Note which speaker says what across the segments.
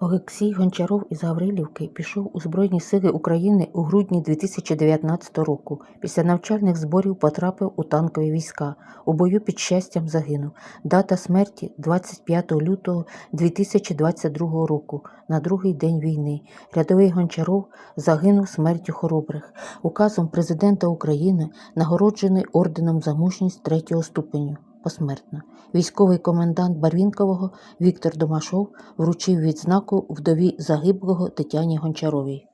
Speaker 1: Олексій Гончаров із Гаврилівки пішов у Збройні сили України у грудні 2019 року. Після навчальних зборів потрапив у танкові війська. У бою під щастям загинув. Дата смерті 25 лютого 2022 року, на другий день війни. Рядовий Гончаров загинув смертю хоробрих. Указом президента України нагороджений орденом за мужність третього ступеню. Посмертно. Військовий комендант Барвінкового Віктор Домашов вручив відзнаку вдові загиблого Тетяні Гончаровій.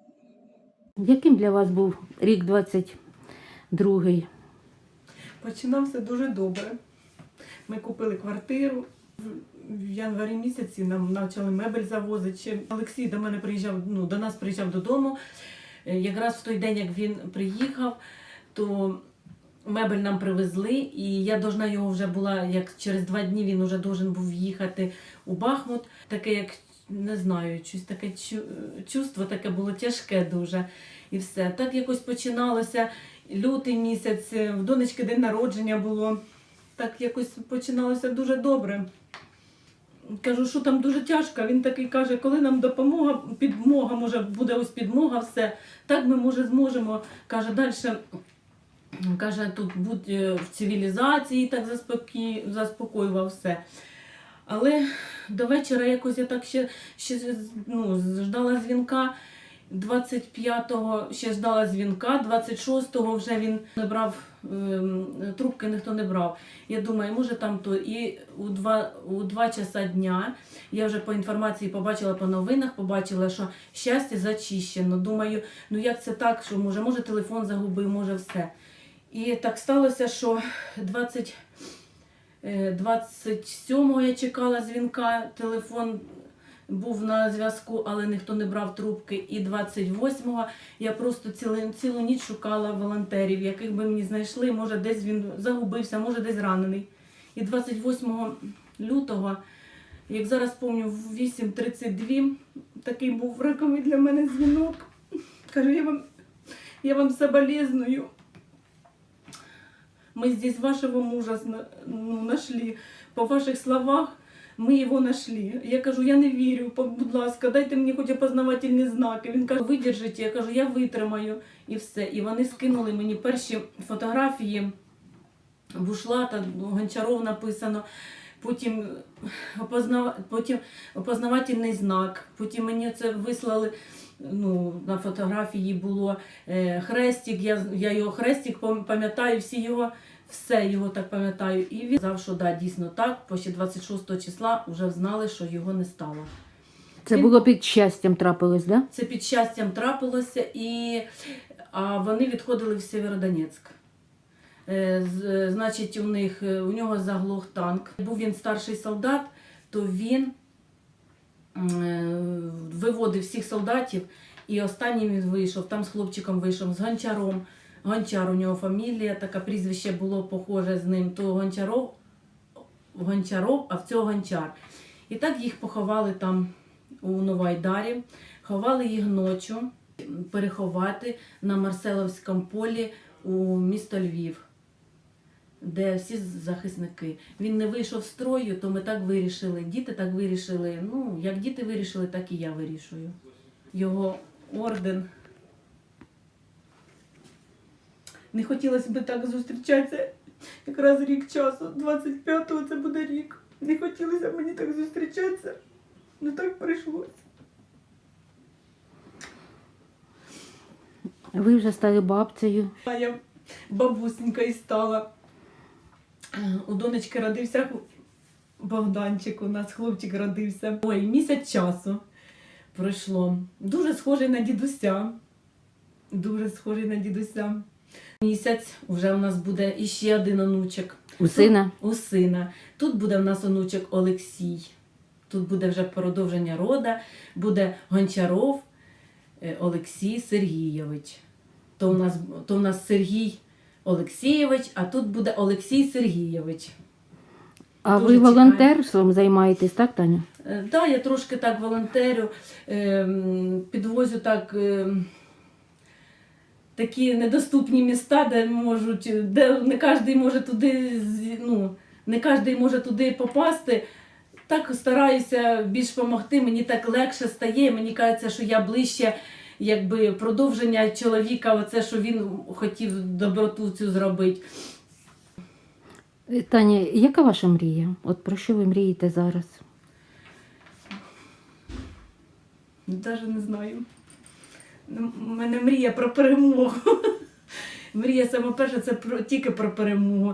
Speaker 1: Яким для вас був рік 22-й?
Speaker 2: Починався дуже добре. Ми купили квартиру. В январі місяці нам почали мебель завозити. Ще Олексій до мене приїжджав, ну, до нас приїжджав додому. Е, Якраз в той день, як він приїхав, то мебель нам привезли, і я должна його вже була, як через два дні він вже должен був їхати у Бахмут. Таке, як не знаю, щось таке чувство таке було тяжке дуже. І все. Так якось починалося лютий місяць, е, в донечки день народження було. Так якось починалося дуже добре. Кажу, що там дуже тяжко. Він такий каже, коли нам допомога, підмога, може буде ось підмога, все. Так ми може зможемо. Каже, далі каже, тут будь е, в цивілізації, так заспокі... заспокоював все. Але до вечора якось я так ще, ще ну, ждала дзвінка. 25-го ще ждала дзвінка, 26-го вже він не брав ем, трубки, ніхто не брав. Я думаю, може там то. І у 2, у 2 часа дня я вже по інформації побачила по новинах, побачила, що щастя зачищено. Думаю, ну як це так, що може, може телефон загубив, може все. І так сталося, що 20, е, 27-го я чекала дзвінка, телефон був на зв'язку, але ніхто не брав трубки. І 28-го я просто цілу, цілу ніч шукала волонтерів, яких би мені знайшли. Може, десь він загубився, може, десь ранений. І 28 лютого, як зараз пам'ятаю, в 8.32 такий був раковий для мене дзвінок. Кажу, я вам, я вам соболезную. Мы здесь вашего мужа ну, нашли. По ваших словах, ми його нашли. Я кажу, я не вірю, будь ласка, дайте мені хоч опознавательні знаки. Він каже, видержіть. Я кажу, я витримаю і все. І вони скинули мені перші фотографії. Бушлата, Гончаров написано. Потім, опознав... потім опознавательний знак. Потім мені це вислали. Ну, на фотографії було е, хрестик. Я, я його хрестик пам'ятаю, всі його, все його так пам'ятаю. І він сказав, що да, дійсно так. По ще 26 числа вже знали, що його не стало.
Speaker 1: Це було під щастям трапилось, да?
Speaker 2: Це під щастям трапилося, і а вони відходили в Сєвєродонецьк. Е, з- Значить, у них е, у нього заглох танк. Був він старший солдат, то він е, виводив всіх солдатів, і останнім він вийшов. Там з хлопчиком вийшов з гончаром. Гончар у нього фамілія, таке прізвище було похоже з ним. То Гончаров, Гончаров, а в цього Гончар. І так їх поховали там у Новайдарі, ховали їх ночі, переховати на Марселовському полі у місто Львів, де всі захисники. Він не вийшов з строю, то ми так вирішили. Діти так вирішили. Ну, як діти вирішили, так і я вирішую. Його орден. Не хотілося б так зустрічатися якраз рік часу. 25-го це буде рік. Не хотілося б мені так зустрічатися. Ну так прийшлося.
Speaker 1: Ви вже стали бабцею.
Speaker 2: А я бабусенька і стала. У донечки родився Богданчик, у нас хлопчик родився. Ой, місяць часу пройшло. Дуже схожий на дідуся. Дуже схожий на дідуся. Місяць вже у нас буде іще один онучок.
Speaker 1: У сина.
Speaker 2: У сина. Тут буде в нас онучок Олексій. Тут буде вже продовження рода, буде Гончаров е, Олексій Сергійович. То у нас, то у нас Сергій Олексійович, а тут буде Олексій Сергійович.
Speaker 1: А
Speaker 2: Дуже
Speaker 1: ви
Speaker 2: чекаю.
Speaker 1: волонтерством займаєтесь, так, Таня?
Speaker 2: Е, Да, я трошки так волонтерю, ем, підвозю так. ем, Такі недоступні міста, де можуть, де не кожен може туди, з- ну, не кожен може туди попасти. так стараюся більш допомогти, мені так легше стає. Мені кажеться, що я ближче, якби продовження чоловіка, оце, що він хотів доброту цю зробити.
Speaker 3: Таня, яка ваша мрія? От про що ви мрієте зараз?
Speaker 2: Навіть не знаю. Ну, У мене мрія про перемогу. Мрія саме перша це про, тільки про перемогу.